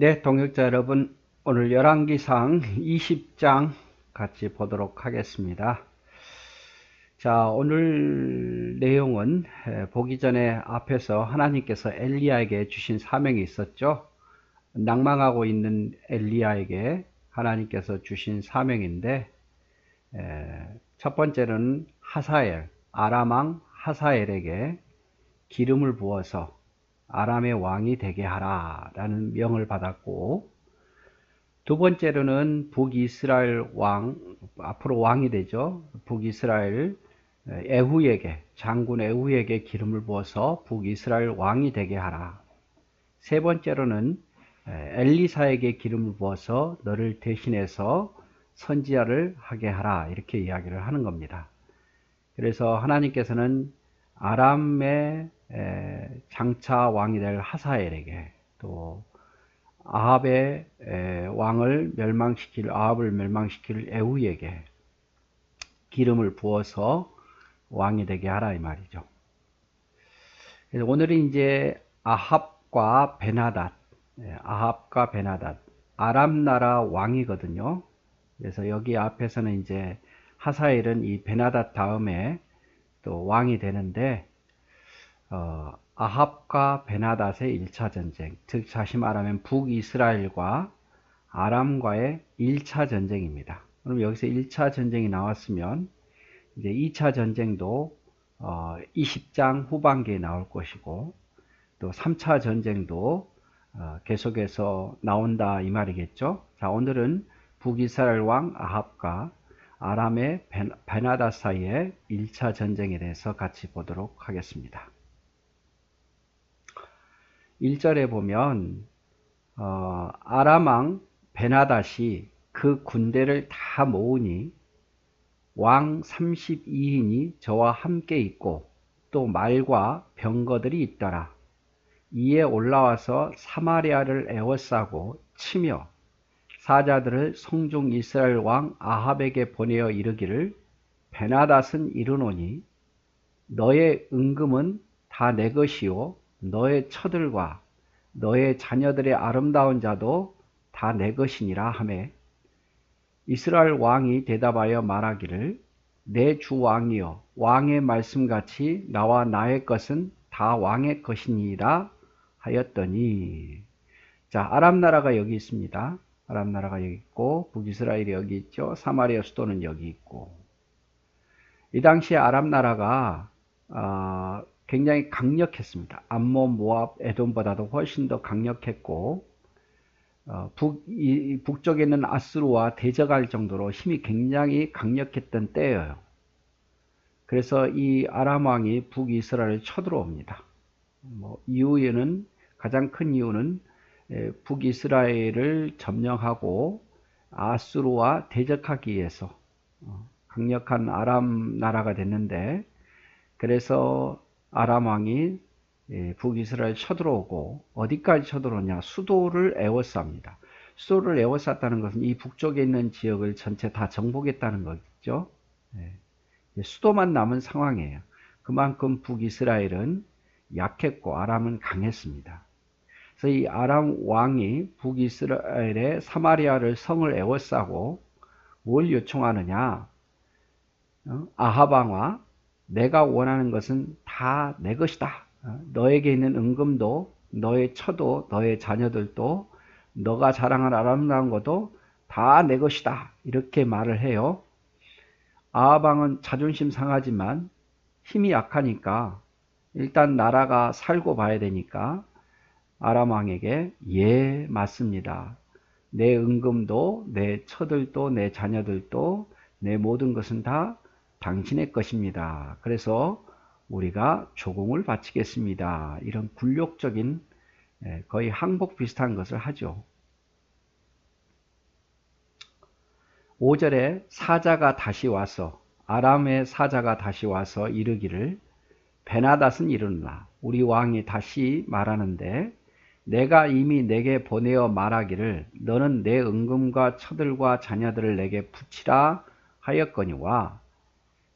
네, 동역자 여러분, 오늘 열왕기상 20장 같이 보도록 하겠습니다. 자, 오늘 내용은 에, 보기 전에 앞에서 하나님께서 엘리야에게 주신 사명이 있었죠. 낭망하고 있는 엘리야에게 하나님께서 주신 사명인데 에, 첫 번째는 하사엘, 아람왕 하사엘에게 기름을 부어서 아람의 왕이 되게 하라 라는 명을 받았고 두 번째로는 북이스라엘 왕 앞으로 왕이 되죠. 북이스라엘 에후에게 장군 에후에게 기름을 부어서 북이스라엘 왕이 되게 하라. 세 번째로는 엘리사에게 기름을 부어서 너를 대신해서 선지자를 하게 하라. 이렇게 이야기를 하는 겁니다. 그래서 하나님께서는 아람의 장차 왕이 될 하사엘에게 또 아합의 왕을 멸망시킬 아합을 멸망시킬 에후에게 기름을 부어서 왕이 되게 하라 이 말이죠. 그래서 오늘은 이제 아합과 베나닷, 아합과 베나닷, 아람 나라 왕이거든요. 그래서 여기 앞에서는 이제 하사엘은 이 베나닷 다음에 또 왕이 되는데 어, 아합과 베나닷의 1차 전쟁, 즉 다시 말하면 북이스라엘과 아람과의 1차 전쟁입니다. 그럼 여기서 1차 전쟁이 나왔으면 이제 2차 전쟁도 어, 20장 후반기에 나올 것이고 또 3차 전쟁도 어, 계속해서 나온다 이 말이겠죠. 자 오늘은 북이스라엘 왕 아합과 아람의 베나다 사이의 1차 전쟁에 대해서 같이 보도록 하겠습니다. 1절에 보면 어, 아람왕 베나닷이 그 군대를 다 모으니 왕 32인이 저와 함께 있고 또 말과 병거들이 있더라. 이에 올라와서 사마리아를 에워싸고 치며 사자들을 성중 이스라엘 왕 아합에게 보내어 이르기를 베나닷은 이르노니 너의 은금은 다 내 것이요 너의 처들과 너의 자녀들의 아름다운 자도 다 내 것이니라 하매 이스라엘 왕이 대답하여 말하기를 내 주 왕이여 왕의 말씀같이 나와 나의 것은 다 왕의 것이니라 하였더니 자 아람 나라가 여기 있습니다. 아람 나라가 여기 있고 북이스라엘이 여기 있죠. 사마리아 수도는 여기 있고 이 당시에 아람 나라가 어, 굉장히 강력했습니다. 암몬, 모압, 에돔보다도 훨씬 더 강력했고 어, 북, 이, 북쪽에 있는 아스루와 대적할 정도로 힘이 굉장히 강력했던 때예요. 그래서 이 아람 왕이 북이스라엘을 쳐들어옵니다. 뭐 이유에는 가장 큰 이유는 북이스라엘을 점령하고 아수르와 대적하기 위해서 어, 강력한 아람 나라가 됐는데 그래서 아람 왕이 북이스라엘 쳐들어오고 어디까지 쳐들어오냐 수도를 에워쌉니다. 수도를 에워쌌다는 것은 이 북쪽에 있는 지역을 전체 다 정복했다는 거죠. 수도만 남은 상황이에요. 그만큼 북이스라엘은 약했고 아람은 강했습니다. 그래서 이 아람 왕이 북이스라엘의 사마리아를 성을 에워싸고 뭘 요청하느냐? 어? 아하방과 내가 원하는 것은 다 내 것이다. 어? 너에게 있는 은금도 너의 처도 너의 자녀들도 너가 자랑할 아름다운 것도 다 내 것이다. 이렇게 말을 해요. 아하방은 자존심 상하지만 힘이 약하니까 일단 나라가 살고 봐야 되니까 아람 왕에게 예 맞습니다. 내 은금도 내 처들도 내 자녀들도 내 모든 것은 다 당신의 것입니다. 그래서 우리가 조공을 바치겠습니다. 이런 굴욕적인 거의 항복 비슷한 것을 하죠. 5절에 사자가 다시 와서 아람의 사자가 다시 와서 이르기를 베나닷은 이르나 우리 왕이 다시 말하는데 내가 이미 내게 보내어 말하기를 너는 내 은금과 처들과 자녀들을 내게 붙이라 하였거니와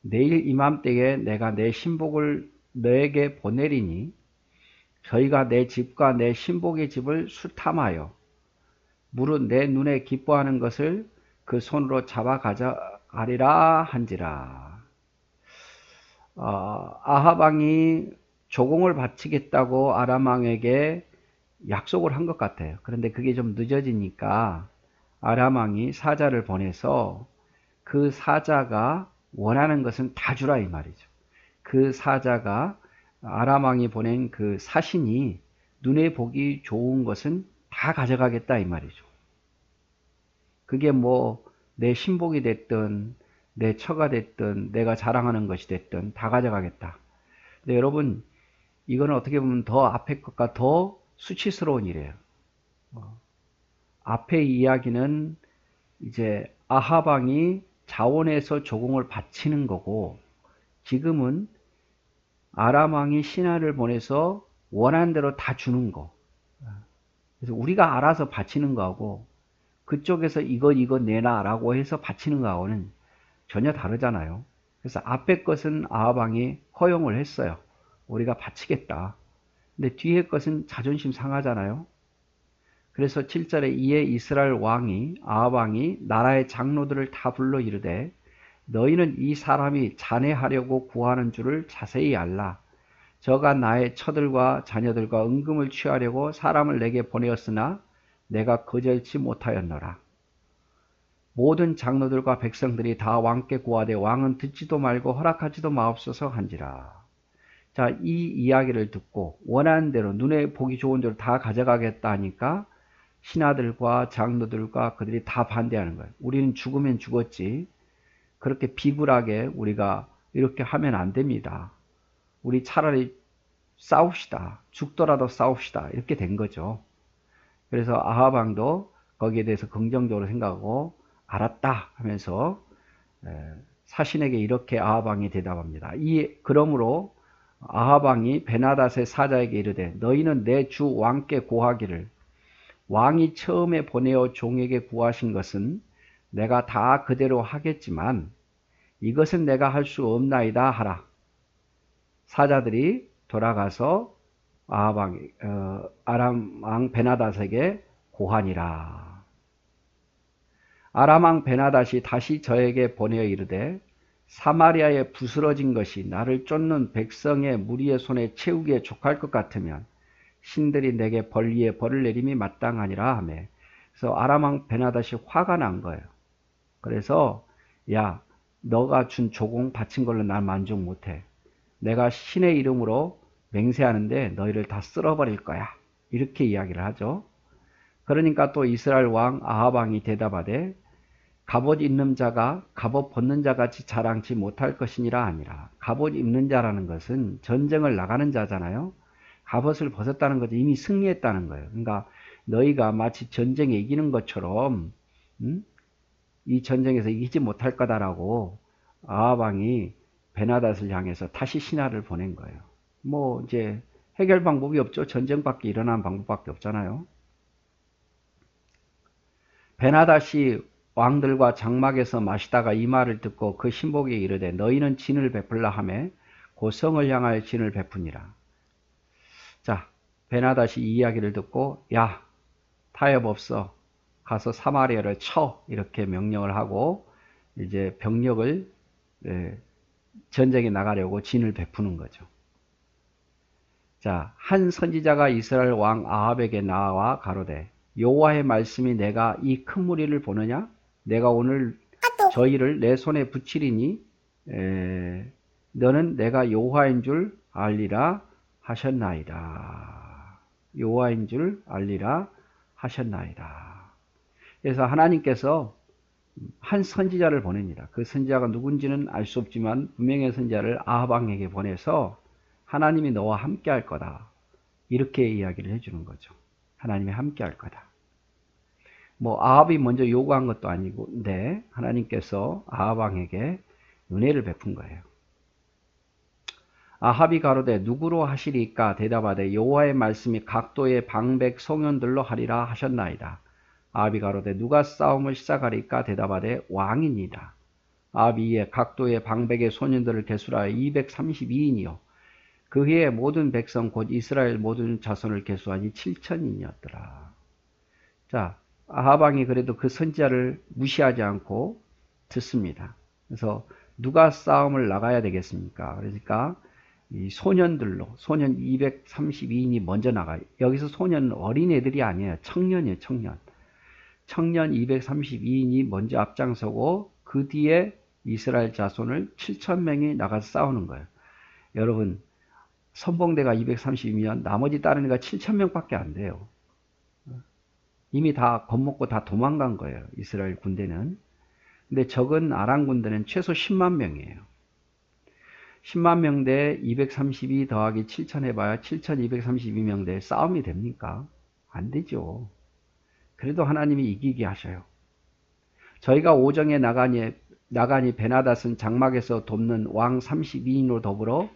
내일 이맘때에 내가 내 신복을 너에게 보내리니 저희가 내 집과 내 신복의 집을 수탐하여 무릇 내 눈에 기뻐하는 것을 그 손으로 잡아 가져가리라 한지라. 어, 아하방이 조공을 바치겠다고 아람왕에게 약속을 한 것 같아요. 그런데 그게 좀 늦어지니까 아람왕이 사자를 보내서 그 사자가 원하는 것은 다 주라 이 말이죠. 그 사자가 아람왕이 보낸 그 사신이 눈에 보기 좋은 것은 다 가져가겠다 이 말이죠. 그게 뭐 내 신복이 됐든 내 처가 됐든 내가 자랑하는 것이 됐든 다 가져가겠다. 근데 여러분 이거는 어떻게 보면 더 앞에 것과 더 수치스러운 일이에요. 어, 앞의 이야기는 이제 아하방이 자원에서 조공을 바치는 거고 지금은 아람 왕이 신하를 보내서 원하는 대로 다 주는 거. 그래서 우리가 알아서 바치는 거하고 그쪽에서 이거 이거 내놔라고 해서 바치는 거하고는 전혀 다르잖아요. 그래서 앞에 것은 아하방이 허용을 했어요. 우리가 바치겠다. 근데 뒤에 것은 자존심 상하잖아요. 그래서 7절에 이에 이스라엘 왕이 아하방이 나라의 장로들을 다 불러 이르되 너희는 이 사람이 잔해하려고 구하는 줄을 자세히 알라. 저가 나의 처들과 자녀들과 은금을 취하려고 사람을 내게 보내었으나 내가 거절치 못하였노라. 모든 장로들과 백성들이 다 왕께 구하되 왕은 듣지도 말고 허락하지도 마옵소서 한지라. 자, 이 이야기를 듣고 원하는 대로 눈에 보기 좋은 대로 다 가져가겠다 하니까 신하들과 장로들과 그들이 다 반대하는 거예요. 우리는 죽으면 죽었지. 그렇게 비굴하게 우리가 이렇게 하면 안 됩니다. 우리 차라리 싸웁시다. 죽더라도 싸웁시다. 이렇게 된 거죠. 그래서 아하방도 거기에 대해서 긍정적으로 생각하고 알았다 하면서 사신에게 이렇게 아하방이 대답합니다. 이 그러므로 아하방이 베나닷의 사자에게 이르되 너희는 내 주 왕께 고하기를 왕이 처음에 보내어 종에게 구하신 것은 내가 다 그대로 하겠지만 이것은 내가 할 수 없나이다 하라. 사자들이 돌아가서 아합왕, 어, 아람 왕 베나닷에게 고하니라. 아람 왕 베나닷이 다시 저에게 보내어 이르되 사마리아에 부스러진 것이 나를 쫓는 백성의 무리의 손에 채우기에 족할 것 같으면 신들이 내게 벌 위에 벌을 내림이 마땅하니라 하매 그래서 아람 왕 베나닷이 화가 난 거예요. 그래서 야 너가 준 조공 바친 걸로 난 만족 못해. 내가 신의 이름으로 맹세하는데 너희를 다 쓸어버릴 거야. 이렇게 이야기를 하죠. 그러니까 또 이스라엘 왕 아하방이 대답하되 갑옷 입는 자가 갑옷 벗는 자 같이 자랑치 못할 것이니라 아니라 갑옷 입는 자라는 것은 전쟁을 나가는 자잖아요. 갑옷을 벗었다는 것은 이미 승리했다는 거예요. 그러니까 너희가 마치 전쟁에 이기는 것처럼 음? 이 전쟁에서 이기지 못할 거다라고 아하방이 베나닷을 향해서 다시 신하를 보낸 거예요. 뭐 이제 해결 방법이 없죠. 전쟁밖에 일어나는 방법밖에 없잖아요. 베나닷이 왕들과 장막에서 마시다가 이 말을 듣고 그 신복에게 이르되 너희는 진을 베풀라 하매 고성을 향하여 진을 베푸니라. 자, 베나닷이 이 이야기를 듣고 야 타협 없어 가서 사마리아를 쳐 이렇게 명령을 하고 이제 병력을 예, 전쟁에 나가려고 진을 베푸는 거죠. 자, 한 선지자가 이스라엘 왕 아합에게 나와 가로되 여호와의 말씀이 내가 이 큰 무리를 보느냐? 내가 오늘 저희를 내 손에 붙이리니 에, 너는 내가 여호와인 줄 알리라 하셨나이다. 여호와인 줄 알리라 하셨나이다. 그래서 하나님께서 한 선지자를 보냅니다. 그 선지자가 누군지는 알 수 없지만 분명의 선지자를 아하방에게 보내서 하나님이 너와 함께 할 거다. 이렇게 이야기를 해주는 거죠. 하나님이 함께 할 거다. 뭐 아합이 먼저 요구한 것도 아니고, 네, 하나님께서 아합왕에게 은혜를 베푼 거예요. 아합이 가로되 누구로 하시리까 대답하되 여호와의 말씀이 각도의 방백 송연들로 하리라 하셨나이다. 아합이 가로되 누가 싸움을 시작하리까 대답하되 왕입니다. 아합이 이에 각도의 방백의 소년들을 개수하여 232인이요 그 해에 모든 백성 곧 이스라엘 모든 자손을 개수하니 7천인이었더라. 자, 아하방이 그래도 그 선지자를 무시하지 않고 듣습니다. 그래서 누가 싸움을 나가야 되겠습니까? 그러니까 이 소년들로 소년 232인이 먼저 나가요. 여기서 소년 어린애들이 아니에요. 청년이에요. 청년. 청년 232인이 먼저 앞장서고 그 뒤에 이스라엘 자손을 7천 명이 나가서 싸우는 거예요. 여러분 선봉대가 232면 나머지 다른 애가 7천 명밖에 안 돼요. 이미 다 겁먹고 다 도망간 거예요. 이스라엘 군대는. 근데 적은 아람 군대는 최소 10만 명이에요. 10만 명대 232 더하기 7천 해봐야 7,232명대 싸움이 됩니까? 안 되죠. 그래도 하나님이 이기게 하셔요. 저희가 오정에 나가니, 나가니 베나닷은 장막에서 돕는 왕 32인으로 더불어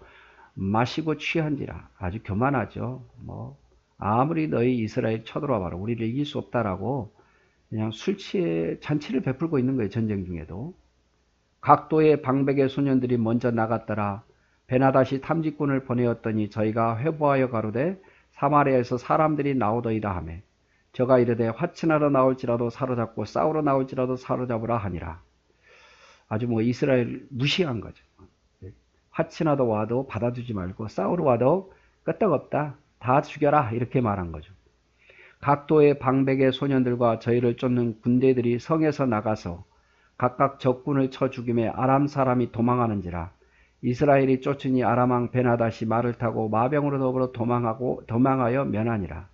마시고 취한지라. 아주 교만하죠. 뭐, 아무리 너희 이스라엘 쳐들어와 봐라. 우리를 이길 수 없다라고 그냥 술 취해 잔치를 베풀고 있는 거예요. 전쟁 중에도. 각도의 방백의 소년들이 먼저 나갔더라. 베나다시 탐직군을 보내었더니 저희가 회부하여 가로되 사마리아에서 사람들이 나오더이다 하매 저가 이르되 화친하러 나올지라도 사로잡고 싸우러 나올지라도 사로잡으라 하니라. 아주 뭐 이스라엘 무시한 거죠. 화친하러 와도 받아주지 말고 싸우러 와도 끄떡없다. 다 죽여라. 이렇게 말한 거죠. 각도의 방백의 소년들과 저희를 쫓는 군대들이 성에서 나가서 각각 적군을 쳐 죽임에 아람 사람이 도망하는지라 이스라엘이 쫓으니 아람왕 베나다시 말을 타고 마병으로 더불어 도망하고 도망하여 면하니라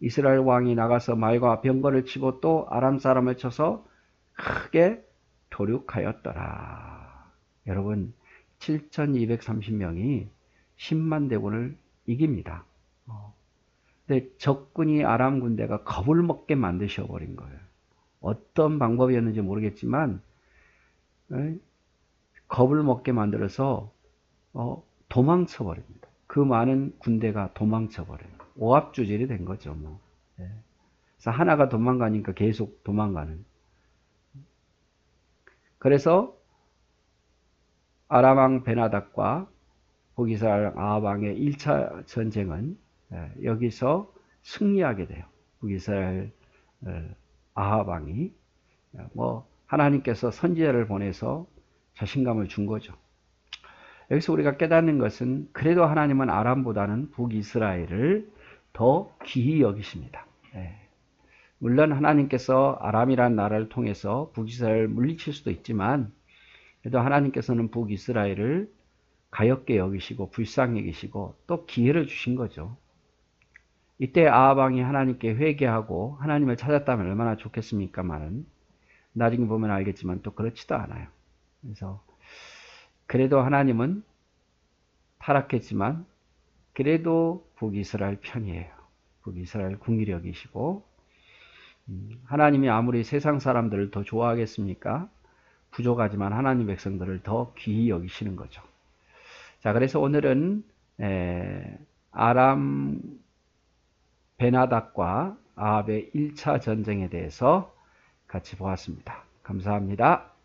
이스라엘 왕이 나가서 말과 병거를 치고 또 아람 사람을 쳐서 크게 도륙하였더라. 여러분 7,230명이 10만 대군을 이깁니다. 근데 적군이 아람 군대가 겁을 먹게 만드셔 버린 거예요. 어떤 방법이었는지 모르겠지만 겁을 먹게 만들어서 어, 도망쳐 버립니다. 그 많은 군대가 도망쳐 버려요. 오합주질이 된 거죠. 뭐. 예. 그래서 하나가 도망가니까 계속 도망가는. 그래서 아람왕 베나닥과 북이스라엘 아합왕의 1차 전쟁은 예, 여기서 승리하게 돼요. 북이스라엘 어, 아합왕이 뭐 하나님께서 선지자를 보내서 자신감을 준 거죠. 여기서 우리가 깨닫는 것은 그래도 하나님은 아람보다는 북이스라엘을 더 귀히 여기십니다. 예. 물론 하나님께서 아람이란 나라를 통해서 북이스라엘을 물리칠 수도 있지만 그래도 하나님께서는 북이스라엘을 가엽게 여기시고 불쌍히 여기시고 또 기회를 주신 거죠. 이때 아하방이 하나님께 회개하고 하나님을 찾았다면 얼마나 좋겠습니까만은 나중에 보면 알겠지만 또 그렇지도 않아요. 그래서 그래도 하나님은 타락했지만 그래도 북이스라엘 편이에요. 북이스라엘 국리력이시고 음, 하나님이 아무리 세상 사람들을 더 좋아하겠습니까? 부족하지만 하나님 백성들을 더 귀히 여기시는 거죠. 자, 그래서 오늘은 에, 아람 베나닥과 아합의 1차 전쟁에 대해서 같이 보았습니다. 감사합니다.